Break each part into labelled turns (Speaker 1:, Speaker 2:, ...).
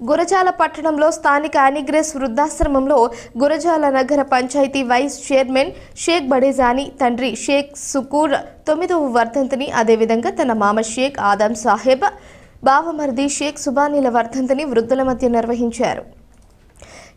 Speaker 1: గురజాల పట్టణంలో స్థానిక అనిగ్రెస్ వృద్ధాశ్రమంలో గురజాల నగర పంచాయతీ వైస్ చైర్మన్ షేక్ బడేజాని తండ్రి షేక్ సుకూర్ తొమ్మిదవ వర్ధంతిని అదేవిధంగా తన మామ షేక్ ఆదం సాహెబ్ బావమర్ది షేక్ సుబానీల వర్ధంతిని వృద్ధుల మధ్య నిర్వహించారు.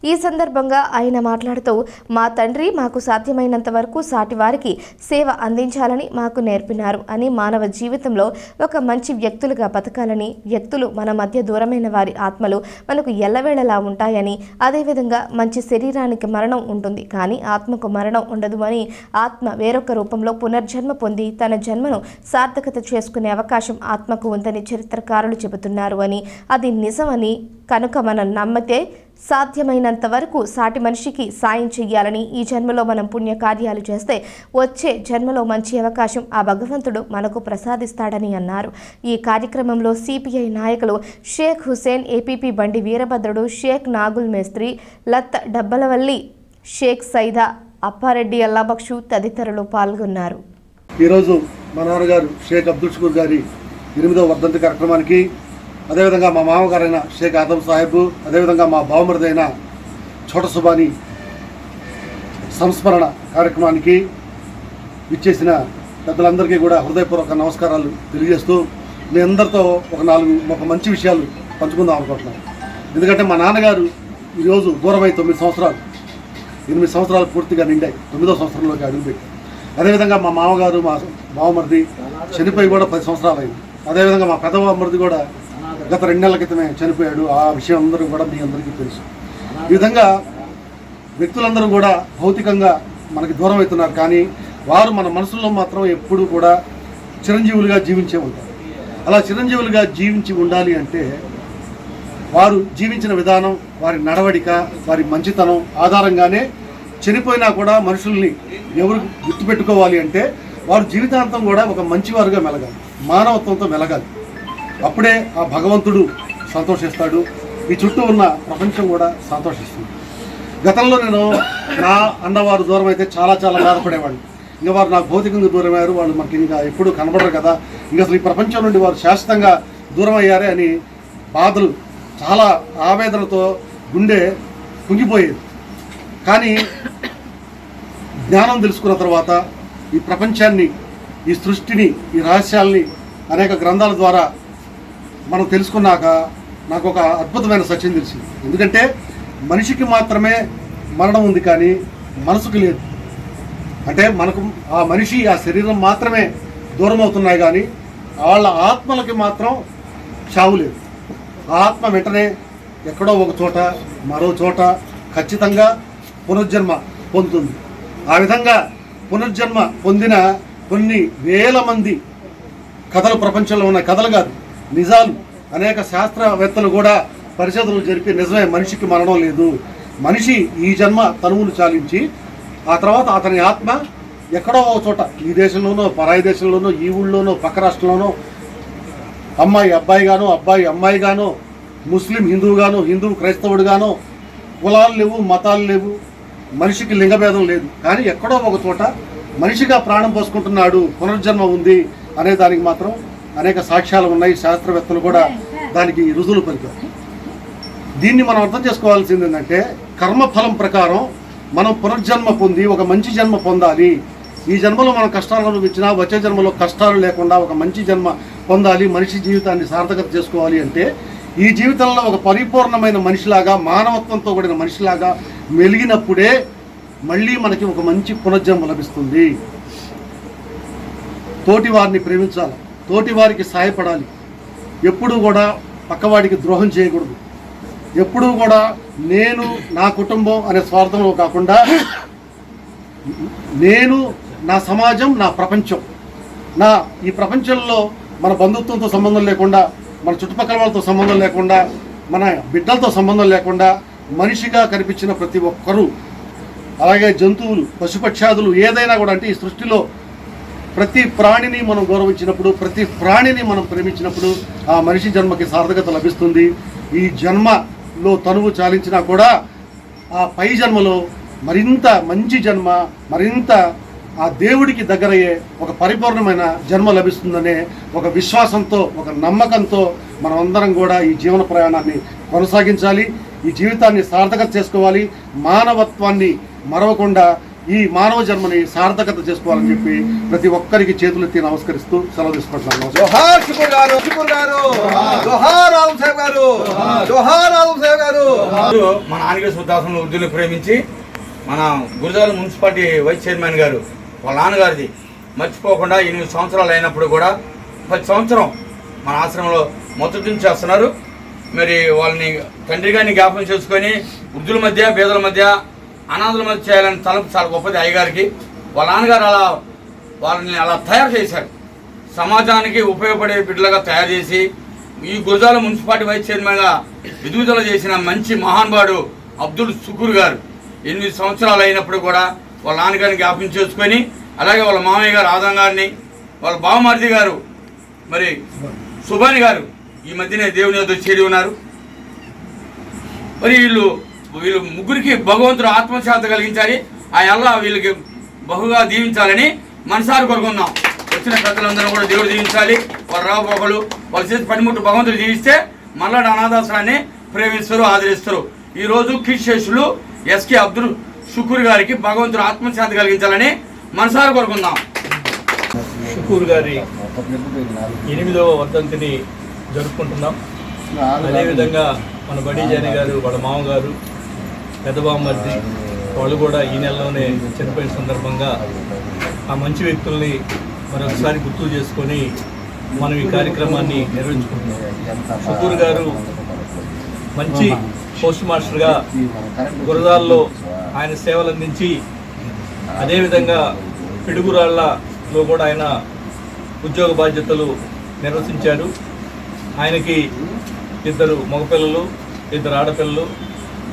Speaker 1: ఈ సందర్భంగా ఆయన మాట్లాడుతూ మా తండ్రి మాకు సాధ్యమైనంత వరకు సాటి వారికి సేవ అందించాలని మాకు నేర్పినారు అని మానవ జీవితంలో ఒక మంచి వ్యక్తులుగా బతకాలని వ్యక్తులు మన మధ్య దూరమైన వారి ఆత్మలు మనకు ఎల్లవేళలా ఉంటాయని అదేవిధంగా మంచి శరీరానికి మరణం ఉంటుంది కానీ ఆత్మకు మరణం ఉండదు అని ఆత్మ వేరొక రూపంలో పునర్జన్మ పొంది తన జన్మను సార్థకత చేసుకునే అవకాశం ఆత్మకు ఉందని చరిత్రకారులు చెబుతున్నారు అని అది నిజమని కనుక మనం నమ్మితే సాధ్యమైనంత వరకు సాటి మనిషికి సాయం చెయ్యాలని ఈ జన్మలో మనం పుణ్యకార్యాలు చేస్తే వచ్చే జన్మలో మంచి అవకాశం ఆ భగవంతుడు మనకు ప్రసాదిస్తాడని అన్నారు. ఈ కార్యక్రమంలో సిపిఐ నాయకులు షేక్ హుసేన్ ఏపీపీ బండి వీరభద్రుడు షేక్ నాగుల్ మేస్త్రి లత్ డబ్బలవల్లి షేక్ సైదా అప్పారెడ్డి అల్లాబక్షు తదితరులు పాల్గొన్నారు.
Speaker 2: ఈరోజు మా నాన్నగారు షేక్ అబ్దుల్ షుకూర్ గారి ఎనిమిదవ వర్ధంతి కార్యక్రమానికి అదేవిధంగా మా మామగారైన షేక్ ఆదం సాహెబ్ అదేవిధంగా మా బావమరిదైన చోట సుబాని సంస్మరణ కార్యక్రమానికి ఇచ్చేసిన పెద్దలందరికీ కూడా హృదయపూర్వక నమస్కారాలు తెలియజేస్తూ మీ అందరితో ఒక నాలుగు ఒక మంచి విషయాలు పంచుకుందాం అనుకుంటున్నాను. ఎందుకంటే మా నాన్నగారు ఈరోజు దూరమై తొమ్మిది సంవత్సరాలు ఎనిమిది సంవత్సరాలు పూర్తిగా నిండాయి. తొమ్మిదో సంవత్సరంలోకి అడుగుపెట్టి అదేవిధంగా మా మామగారు మా బావమరిది చనిపోయి కూడా పది సంవత్సరాలు అయింది అదేవిధంగా మా పెద్దవామరిది కూడా గత రెండు నెలల క్రితమే చనిపోయాడు. ఆ విషయం అందరూ కూడా మీ అందరికీ తెలుసు. ఈ విధంగా వ్యక్తులందరూ కూడా భౌతికంగా మనకి దూరం అవుతున్నారు. కానీ వారు మన మనసులో మాత్రం ఎప్పుడూ కూడా చిరంజీవులుగా జీవించే ఉంటారు. అలా చిరంజీవులుగా జీవించి ఉండాలి అంటే వారు జీవించిన విధానం వారి నడవడిక వారి మంచితనం ఆధారంగానే చనిపోయినా కూడా మనుషుల్ని ఎవరు గుర్తుపెట్టుకోవాలి అంటే వారు జీవితాంతం కూడా ఒక మంచివారుగా మెలగాలి. మానవత్వంతో మెలగాలి. అప్పుడే ఆ భగవంతుడు సంతోషిస్తాడు. ఈ చుట్టూ ఉన్న ప్రపంచం కూడా సంతోషిస్తుంది. గతంలో నేను నా అన్నవారు దూరం అయితే చాలా చాలా బాధపడేవాడిని. ఇంకా వారు నాకు భౌతికంగా దూరం అయ్యారు వాళ్ళు మనకి ఇంకా ఎప్పుడు కనబడరు కదా. ఇంకా అసలు ఈ ప్రపంచం నుండి వారు శాశ్వతంగా దూరం అయ్యారే అని బాధలు చాలా ఆవేదనతో గుండె కుంగిపోయేది. కానీ జ్ఞానం తెలుసుకున్న తర్వాత ఈ ప్రపంచాన్ని ఈ సృష్టిని ఈ రహస్యాల్ని అనేక గ్రంథాల ద్వారా మనం తెలుసుకున్నాక నాకు ఒక అద్భుతమైన సత్యం తెలిసింది. ఎందుకంటే మనిషికి మాత్రమే మరణం ఉంది కానీ మనసుకు లేదు. అంటే మనకు ఆ మనిషి ఆ శరీరం మాత్రమే దూరం అవుతున్నాయి కానీ వాళ్ళ ఆత్మలకి మాత్రం చావు లేదు. ఆత్మ వెంటనే ఎక్కడో ఒక చోట మరో చోట ఖచ్చితంగా పునర్జన్మ పొందుతుంది. ఆ విధంగా పునర్జన్మ పొందిన కొన్ని వేల మంది కథలు ప్రపంచంలో ఉన్న కథలు కాదు. నిజాలు అనేక శాస్త్రవేత్తలు కూడా పరిశోధనలు జరిపి నిజమే మనిషికి మరణం లేదు. మనిషి ఈ జన్మ తనువులు చాలించి ఆ తర్వాత అతని ఆత్మ ఎక్కడో ఒక చోట ఈ దేశంలోనో పరాయి దేశంలోనో ఈ ఊళ్ళోనో పక్క రాష్ట్రంలోనో అమ్మాయి అబ్బాయిగాను అబ్బాయి అమ్మాయిగాను ముస్లిం హిందువుగాను హిందువు క్రైస్తవుడుగాను కులాలు లేవు మతాలు లేవు మనిషికి లింగభేదం లేదు. కానీ ఎక్కడో ఒక చోట మనిషిగా ప్రాణం పోసుకుంటున్నాడు పునర్జన్మ ఉంది అనే దానికి మాత్రం అనేక సాక్ష్యాలు ఉన్నాయి శాస్త్రవేత్తలు కూడా దానికి రుజువులు పలికారు. దీన్ని మనం అర్థం చేసుకోవాల్సింది ఏంటంటే కర్మఫలం ప్రకారం మనం పునర్జన్మ పొంది ఒక మంచి జన్మ పొందాలి. ఈ జన్మలో మనం కష్టాలు అనుభవించినా వచ్చే జన్మలో కష్టాలు లేకుండా ఒక మంచి జన్మ పొందాలి మనిషి జీవితాన్ని సార్థకత చేసుకోవాలి అంటే ఈ జీవితంలో ఒక పరిపూర్ణమైన మనిషిలాగా మానవత్వంతో కూడిన మనిషిలాగా మెలిగినప్పుడే మళ్ళీ మనకి ఒక మంచి పునర్జన్మ లభిస్తుంది. తోటి వారిని ప్రేమించాలి. తోటి వారికి సహాయపడాలి. ఎప్పుడూ కూడా పక్కవాడికి ద్రోహం చేయకూడదు. ఎప్పుడూ కూడా నేను నా కుటుంబం అనే స్వార్థంలో కాకుండా నేను నా సమాజం నా ప్రపంచం. నా ఈ ప్రపంచంలో మన బంధుత్వంతో సంబంధం లేకుండా మన చుట్టుపక్కల వాళ్ళతో సంబంధం లేకుండా మన బిడ్డలతో సంబంధం లేకుండా మనిషిగా కనిపించిన ప్రతి ఒక్కరూ అలాగే జంతువులు పశుపక్షాదులు ఏదైనా కూడా అంటే ఈ సృష్టిలో ప్రతి ప్రాణిని మనం గౌరవించినప్పుడు ప్రతి ప్రాణిని మనం ప్రేమించినప్పుడు ఆ మనిషి జన్మకి సార్థకత లభిస్తుంది. ఈ జన్మలో తనువు చాలించినా కూడా ఆ పై జన్మలో మరింత మంచి జన్మ మరింత ఆ దేవుడికి దగ్గరయ్యే ఒక పరిపూర్ణమైన జన్మ లభిస్తుందనే ఒక విశ్వాసంతో ఒక నమ్మకంతో మనమందరం కూడా ఈ జీవన ప్రయాణాన్ని కొనసాగించాలి. ఈ జీవితాన్ని సార్థకత చేసుకోవాలి. మానవత్వాన్ని మరవకుండా ఈ మానవ జన్మని సార్థకత చేసుకోవాలని చెప్పి ప్రతి ఒక్కరికి చేతులెత్తి నమస్కరిస్తూ సెలవు తీసుకుంటున్నాను
Speaker 3: మన ఆనగేశ్వర సుద్దాసంలో వృద్ధులు ప్రేమించి మన గురజాల మున్సిపాలిటీ వైస్ చైర్మన్ గారు వాళ్ళ నాన్నగారిది మర్చిపోకుండా ఎనిమిది సంవత్సరాలు అయినప్పుడు కూడా ప్రతి సంవత్సరం మన ఆశ్రమంలో మొదటి చేస్తున్నారు. మరి వాళ్ళని తండ్రి గారిని జ్ఞాపకం చేసుకొని వృద్ధుల మధ్య పేదల మధ్య అనాథుల మధ్య చేయాలని తలపు చాలా గొప్పది అయ్యగారికి. వాళ్ళ నాన్నగారు అలా వాళ్ళని అలా తయారు చేశారు. సమాజానికి ఉపయోగపడే బిడ్డలుగా తయారు చేసి ఈ గురజాల మున్సిపాలిటీ వైస్ చైర్మన్గా ఎదుగుదల చేసిన మంచి మహానుభావుడు అబ్దుల్ సుకూర్ గారు ఎనిమిది సంవత్సరాలు అయినప్పుడు కూడా వాళ్ళ నాన్నగారిని జ్ఞాపకం చేసుకొని అలాగే వాళ్ళ మామయ్య గారు ఆదం గారిని వాళ్ళ బావమరిది గారు మరి సుభాని గారు ఈ మధ్యనే దేవుని వద్ద చేరి ఉన్నారు. మరి వీళ్ళు వీళ్ళు ముగ్గురికి భగవంతుడు ఆత్మశాంతి కలిగించాలి. ఆ అల్లా వీళ్ళకి బహుగా దీవించాలని మనసారి కోరుకుందాం వచ్చిన పెద్దలందరూ కూడా దేవుడు దీవించాలి. వాళ్ళ రాబోకలు వాళ్ళ చేతి పనిముట్టు భగవంతుడు జీవిస్తే మళ్ళా అనాథాశ్రాన్ని ప్రేమిస్తారు ఆదరిస్తారు. ఈరోజు రోజు కీర్శేషులు ఎస్కే అబ్దుల్ షుకూర్ గారికి భగవంతుడు ఆత్మశాంతి కలిగించాలని మనసారి కోరుకుందాం
Speaker 4: షుకూర్ గారి ఎనిమిదవ వర్ధంతిని జరుపుకుంటున్నాం. అదేవిధంగా మన బడీజాని గారు వాళ్ళ మామగారు పెద్దబామ్మర్ది వాళ్ళు కూడా ఈ నెలలోనే చనిపోయిన సందర్భంగా ఆ మంచి వ్యక్తుల్ని మరొకసారి గుర్తు చేసుకొని మనం ఈ కార్యక్రమాన్ని నిర్వహించుకుంటున్నాం. షుకూర్ గారు మంచి పోస్ట్ మాస్టర్గా గురదాల్లో ఆయన సేవలు అందించి అదేవిధంగా పిడుగురాళ్ళలో కూడా ఆయన ఉద్యోగ బాధ్యతలు నిర్వహించారు ఆయనకి ఇద్దరు మగపిల్లలు ఇద్దరు ఆడపిల్లలు.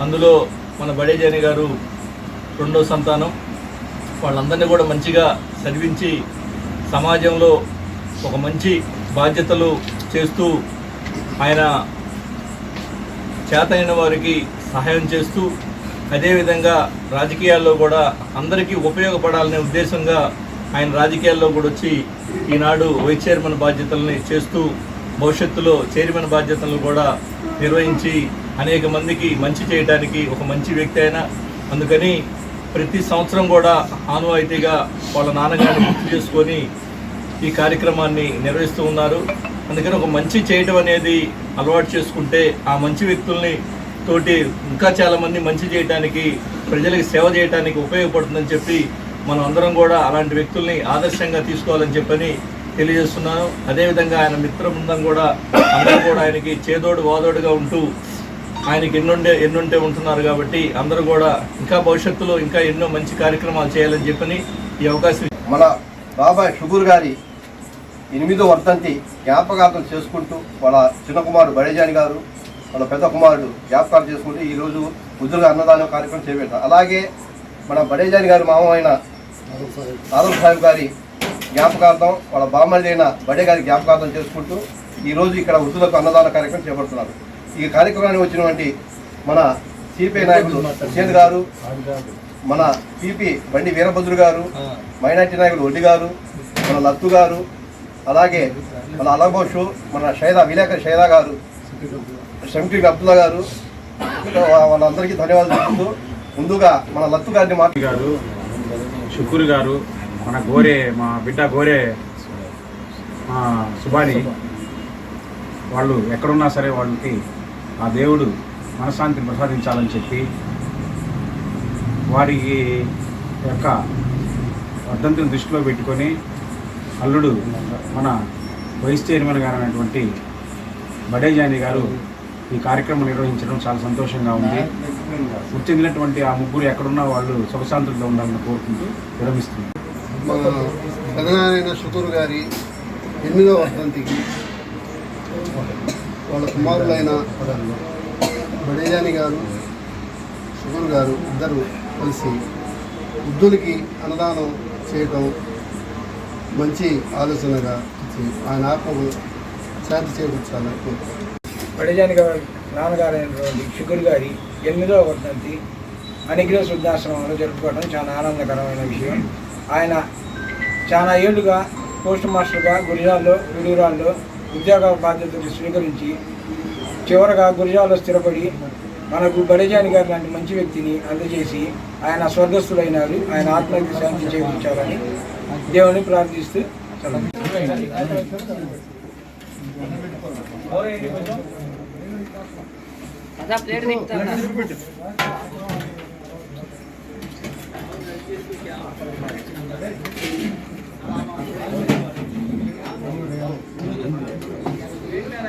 Speaker 4: అందులో మన బడేజాని గారు రెండో సంతానం. వాళ్ళందరినీ కూడా మంచిగా చదివించి సమాజంలో ఒక మంచి బాధ్యతలు చేస్తూ ఆయన చేతైన వారికి సహాయం చేస్తూ అదేవిధంగా రాజకీయాల్లో కూడా అందరికీ ఉపయోగపడాలనే ఉద్దేశంగా ఆయన రాజకీయాల్లో కూడా వచ్చి ఈనాడు వైస్ చైర్మన్ బాధ్యతల్ని చేస్తూ భవిష్యత్తులో చైర్మన్ బాధ్యతలను కూడా నిర్వహించి అనేక మందికి మంచి చేయడానికి ఒక మంచి వ్యక్తి అయినా అందుకని ప్రతి సంవత్సరం కూడా ఆనవాయితీగా వాళ్ళ నాన్నగారిని గుర్తు చేసుకొని ఈ కార్యక్రమాన్ని నిర్వహిస్తూ ఉన్నారు. అందుకని ఒక మంచి చేయడం అనేది అలవాటు చేసుకుంటే ఆ మంచి వ్యక్తుల్ని తోటి ఇంకా చాలామంది మంచి చేయడానికి ప్రజలకు సేవ చేయడానికి ఉపయోగపడుతుందని చెప్పి మనం అందరం కూడా అలాంటి వ్యక్తుల్ని ఆదర్శంగా తీసుకోవాలని చెప్పని తెలియజేస్తున్నాను. అదేవిధంగా ఆయన మిత్ర బృందం కూడా అందరూ కూడా ఆయనకి చేదోడు వాదోడుగా ఉంటూ ఆయనకి ఎన్నుండే ఎన్నుంటే ఉంటున్నారు కాబట్టి అందరూ కూడా ఇంకా భవిష్యత్తులో ఇంకా ఎన్నో మంచి కార్యక్రమాలు చేయాలని చెప్పని ఈ అవకాశం
Speaker 5: మన బాబాయ్ షుగూర్ గారి ఎనిమిదో వర్తంతి జ్ఞాపకార్థం చేసుకుంటూ వాళ్ళ చిన్న కుమారుడు బడేజాని గారు వాళ్ళ పెద్ద కుమారుడు జ్ఞాపకాలు చేసుకుంటూ ఈరోజు ఉద్యోగ అన్నదానం కార్యక్రమం చేపట్టారు. అలాగే మన బడేజాని గారి మామ అయిన ఆదం సాహెబ్ గారి జ్ఞాపకార్థం వాళ్ళ బామ్మడి అయిన బడే గారి జ్ఞాపకార్థం చేసుకుంటూ ఈరోజు ఇక్కడ వృద్ధులకు అన్నదాన కార్యక్రమం చేపడుతున్నారు. ఈ కార్యక్రమానికి వచ్చినటువంటి మన సిపిఐ నాయకులు హుసేన్ గారు మన పిపి బండి వీరభద్రు గారు మైనార్టీ నాయకులు ఒడ్డి గారు మన లత్తు గారు అలాగే మన అలబోషు మన షైదా విలేకరి షైదా గారు షంకీ అబ్దుల్లా గారు వాళ్ళందరికీ ధన్యవాదాలు చెప్తూ ముందుగా మన లత్తు గారిని మాట్లాడు
Speaker 6: గారు శుక్రు గారు మన గోరే మా బిడ్డ గోరే మా సుబాని వాళ్ళు ఎక్కడున్నా సరే వాళ్ళకి ఆ దేవుడు మనశాంతిని ప్రసాదించాలని చెప్పి వారికి యొక్క వర్ధంతిని దృష్టిలో పెట్టుకొని అల్లుడు మన వైస్ చైర్మన్ గారు అయినటువంటి బడేజాని గారు ఈ కార్యక్రమం నిర్వహించడం చాలా సంతోషంగా ఉంది. మృతి చెందినటువంటి ఆ ముగ్గురు ఎక్కడున్నా వాళ్ళు సుఖశాంతులతో ఉండాలని కోరుకుంటూ విరమిస్తున్నాం.
Speaker 7: మన పెదనారాయణ గారి ఎనిమిదవ వర్ధంతికి వాళ్ళ కుమారులైన బడేజాని గారు శుకూరు గారు ఇద్దరు కలిసి వృద్ధులకి అన్నదానం చేయటం మంచి ఆలోచనగా ఇచ్చి ఆయన ఆత్మకు శాంతి చేకూర్చాలని కోరుకుంటున్నాను.
Speaker 8: పడిజాని గారి నాన్నగారైనటువంటి షుగర్ గారి ఎనిమిదవ వర్ధంతి అనిగ్రహ శుద్ధాశ్రమంలో జరుపుకోవడం చాలా ఆనందకరమైన విషయం ఆయన చాలా ఏళ్ళుగా పోస్ట్ మాస్టర్గా గురిజాల్లో విడూరాల్లో ఉద్యోగ బాధ్యతలు స్వీకరించి చివరగా గురిజాలో స్థిరపడి మనకు బడేజాని గారి లాంటి మంచి వ్యక్తిని అందజేసి ఆయన స్వర్గస్థులైనారు ఆయన ఆత్మహత్య శాంతి చేకూర్చాలని దేవుని ప్రార్థిస్తూ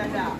Speaker 8: ఎవరు